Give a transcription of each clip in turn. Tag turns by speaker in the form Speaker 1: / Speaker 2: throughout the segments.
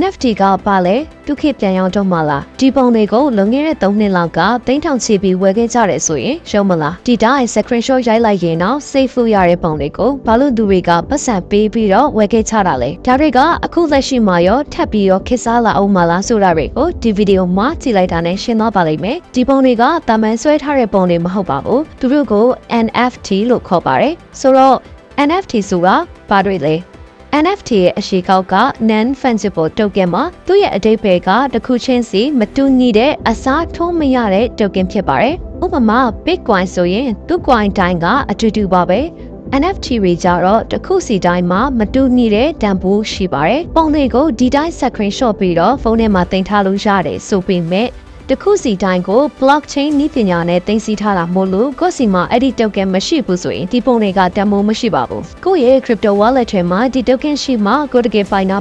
Speaker 1: NFT ကပါလေဒုက္ခပြန်ရောက်တော့မှလားဒီပုံတွေကိုလွန်ခဲ့တဲ့3နှစ်လောက်ကသိန်းထောင်ချီပြီးဝယ်ခဲ့ကြတယ်ဆိုရင်ရှုံးမလားဒီတိုင်း screenshot ရိုက်လိုက်ရင်တော့ save လို့ရတဲ့ပုံတွေကိုဘာလို့သူတွေကပတ်စံပေးပြီးတော့ဝယ်ခဲ့ကြတာလဲဒါတွေကအခုလက်ရှိမှာရောထပ်ပြီးရောခစ်စားလာအောင်မလားဆိုတာတွေကိုဒီဗီဒီယိုမှာကြည့်လိုက်တာနဲ့ရှင်းသွားပါလိမ့်မယ်ဒီပုံတွေကတာမန်ဆွဲထားတဲ့ပုံတွေမဟုတ်ပါဘူးသူတို့ကို NFT လို့ခေါ်ပါတယ်ဆိုတော့ NFT ဆိုတာဘာတွေလဲ NFT ရဲ့အရှိကောက်က non fungible token မှာသူ့ရဲ့အဓိပ္ပာယ်ကတစ်ခုချင်းစီမတူညီတဲ့အစားထိုးမရတဲ့ token ဖြစ်ပါတယ်။ဥပမာ Bitcoin ဆိုရင်သူ့ coin တိုင်းကအတူတူပါပဲ။ NFT တွေကြတော့တစ်ခုစီတိုင်းမှာမတူညီတဲ့တန်ဖိုးရှိပါတယ်။ပုံတွေကိုဒီတိုင်း screenshot ပြီးတော့ဖုန်းထဲမှာတင်ထားလို့ရတယ်ဆိုပေမဲ့ တစ်ခုစီတိုင်းကို blockchain နည်းပညာနဲ့တင်စီထားတာမို့လို့ကိုယ့်စီမှာအဲ့ဒီ token မရှိဘူးဆိုရင်ဒီပုံတွေကတန်ဖိုးမရှိပါဘူးကိုယ့်ရဲ့ crypto wallet ထဲမှာဒီ token ရှိမှကိုယ့်တကယ်ပိုင်တာ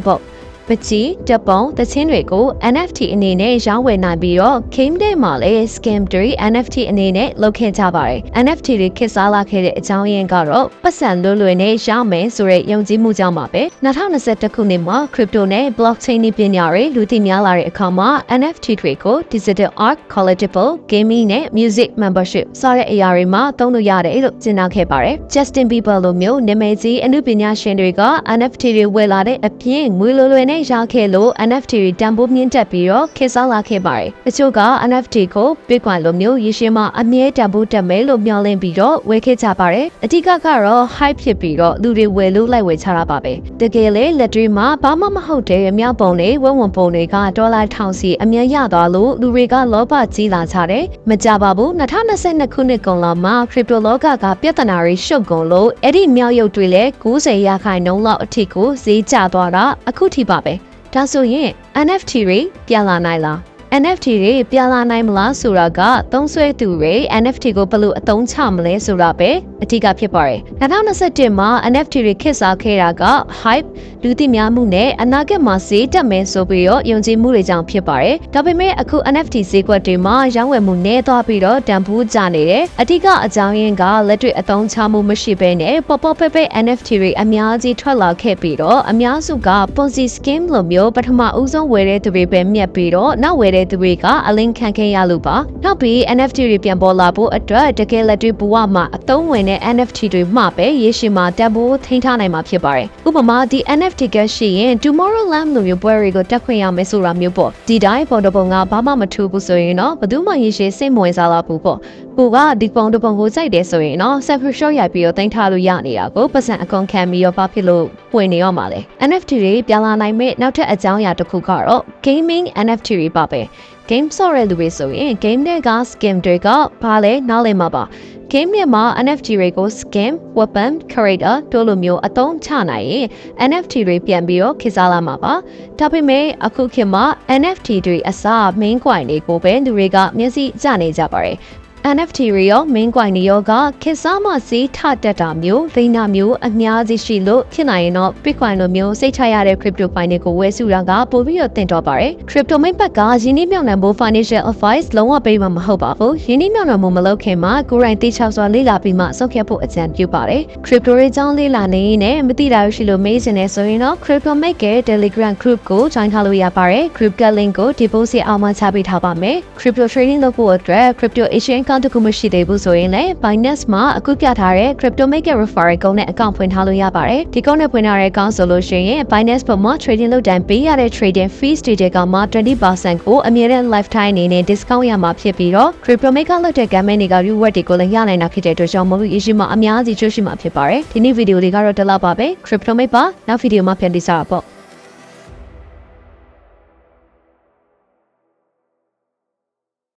Speaker 1: ပေါ့ပချီတပုံသချင်းတွေကို NFT အနေနဲ့ရောင်းဝယ်နိုင်ပြီးတော့ game ထဲမှာလည်း scam တွေ NFT အနေနဲ့လုပ်ခဲ့ကြပါတယ် NFT တွေခေတ်စားလာခဲ့တဲ့အကြောင်းရင်းကတော့ပတ်စံလွယ်လွယ်နဲ့ရောင်းမယ်ဆိုတဲ့ယုံကြည်မှုကြောင့်ပါပဲ2021ခုနှစ်မှာ crypto နဲ့ blockchain နည်းပညာတွေလူသိများလာတဲ့အခါမှာ NFT တွေကို digital art collectible gaming နဲ့ music membership စတဲ့အရာတွေမှာသုံးလို့ရတယ်လို့ကြေညာခဲ့ပါတယ် Justin Bieber လိုမျိုးနာမည်ကြီးအမှုပညာရှင်တွေက NFT တွေဝယ်လာတဲ့အပြင်ငွေလွယ်လွယ်နဲ့ရခဲ့လို့ NFT တွေတန်ဖိုးမြင့်တက်ပြီးတော့ခေတ်စားလာခဲ့ပါတယ်တချို့က NFT ကို Bitcoin လိုမျိုးရရှိမှအမြဲတန်ဖိုးတက်မယ်လို့မျှော်လင့်ပြီးတော့ဝယ်ခဲ့ကြပါတယ်အဓိကကတော့ hype ဖြစ်ပြီးတော့လူတွေဝယ်လို့လိုက်ဝယ်ချတာပါပဲတကယ်လေလက်တွေမှာဘာမှမဟုတ်တဲ့အများပုံတွေဝက်ဝံပုံတွေကဒေါ်လာထောင်စီအမြဲရသွားလို့လူတွေကလောဘကြီးလာကြတယ်မကြပါဘူး2022ခုနှစ်ကုန်လာမှာ crypto လောကကပြဿနာတွေရှုပ်ကုန်လို့အဲ့ဒီမြောက်ရုပ်တွေလည်း90ရာခိုင်နှုန်းလောက်အထိကိုဈေးကျသွားတာအခုထိပါပဲ ဒါဆိုရင် NFT တွေပြန်လာနိုင်လား NFT တွေပြန်လာနိုင်မလားဆိုတာကသုံးဆွဲသူတွေ NFT ကိုဘယ်လိုအသုံးချမလဲဆိုတာပဲအဓိကဖြစ်ပါတယ်2021မှာ NFT တွေခေတ်စားခဲ့တာက hype လူသိများမှုနဲ့အနာဂတ်မှာဈေးတက်မယ်ဆိုပြီးတော့ယုံကြည်မှုတွေကြောင့်ဖြစ်ပါတယ်ဒါပေမဲ့အခု NFT ဈေးကွက်တွေမှာရောင်းဝယ်မှုနည်းသွားပြီးတော့တန်ဖိုးကျနေတယ်အဓိကအကြောင်းရင်းကလက်တွေ့အသုံးချမှုမရှိဘဲနဲ့ပေါ်ပေါ်ပဲပဲ NFT တွေအများကြီးထွက်လာခဲ့ပြီးတော့အများစုက Ponzi scheme လိုမျိုးပထမဦးဆုံးဝယ်တဲ့သူတွေပဲမြတ်ပြီးတော့နောက်ဝယ်တဲ့သူတွေကအလင်းခံခဲ့ရလို့ပါနောက်ပြီး NFT တွေပြန်ပေါ်လာဖို့အတွက်တကယ်လက်တွေ့ဘဝမှာအသုံးဝင်တဲ့ NFT တွေမှပဲရေရှည်မှာတန်ဖိုးထိန်းထားနိုင်မှာဖြစ်ပါတယ်ဥပမာဒီ NFT ကရှိရင် Tomorrowland လိုမျိုးပွဲတွေကိုတက်ခွင့်ရမယ်ဆိုတာမျိုးပေါ့ဒီတိုင်းပေါ်တော့ပုံကဘာမှမထူးဘူးဆိုရင်တော့ဘယ်သူမှရေရှည်စိတ်မဝင်စားလာဘူးပေါ့ ကိုကဒီပုံတစ်ပုံကိုစိုက်တယ်ဆိုရင်တော့ selfie shot ရိုက်ပြီးတော့တင်ထားလို့ရနေတာကိုပတ်စံအကုန်ခံပြီးတော့ဘာဖြစ်လို့ဝင်နေရမှာလဲ NFT တွေပြန်လာနိုင်မဲ့နောက်ထပ်အကြောင်းအရာတစ်ခုကတော့ gaming NFT တွေပါပဲ game ဆော့ရတဲ့လူတွေဆိုရင် game တွေက scam တွေကဘာလဲနားလည်မှာပါ game တွေမှာ NFT တွေကို scam, weapon, creator တို့လိုမျိုးအသုံးချနိုင်ရင် NFT တွေပြန်ပြီးတော့ခေတ်စားလာမှာပါဒါပေမဲ့အခုခေတ်မှာ NFT တွေအစား main coin တွေကိုပဲလူတွေကမျက်စိကျနေကြပါတယ် NFT တွေရော main coin တွေရောကခေတ်စားမှစီးထတက်တာမျိုးလိနာမျိုးအများကြီးရှိလို့ဖြစ်နိုင်ရင်တော့ Bitcoin လိုမျိုးစိတ်ချရတဲ့ crypto coin တွေကိုဝယ်စုတာကပိုပြီးတော့တင်တော့ပါတယ် crypto main ဘက်ကရင်းနှီးမြှုပ်နှံဖို့ financial advice လုံးဝပေးမှာမဟုတ်ပါဘူးရင်းနှီးမြှုပ်နှံမှုမလုပ်ခင်မှာကိုယ်တိုင်သိချစွာလေ့လာပြီးမှဆုံးဖြတ်ဖို့အကြံပြုပါတယ် crypto တွေအကြောင်းလေ့လာနေရင်လည်းမသိတာရှိလို့မေးချင်တယ်ဆိုရင်တော့ crypto make ရဲ့ telegram group ကို join ထားလို့ရပါတယ် group က link ကို deposit အောက်မှာချပေးထားပါမယ် crypto trading လုပ်ဖို့အတွက် crypto exchange account တစ်ခုမရှိသေးဘူးဆိုရင်လည်း Binance မှာအခုပြထားတဲ့ crypto maker referral ကုန်းနဲ့ account ဖွင့်ထားလို့ရပါတယ်ဒီကုန်းနဲ့ဖွင့်ထားတဲ့ account ဆိုလို့ရှိရင် Binance ပေါ်မှာ trading လုပ်တိုင်းပေးရတဲ့ trading fees တွေကမှ20%ကိုအမြဲတမ်း lifetime အနေနဲ့ discount ရမှာဖြစ်ပြီးတော့ crypto maker လုပ်တဲ့ government တွေက reward တွေကိုလည်းရနိုင်တာဖြစ်တဲ့အတွက်ကြောင့်မို့လို့ issue မှာအများကြီးချိုးရှိမှာဖြစ်ပါတယ်ဒီနေ့ဗီဒီယိုလေးကတော့ဒီလောက်ပါပဲ crypto maker နောက်ဗီဒီယိုမှာပြန်တိစားပါပေါ့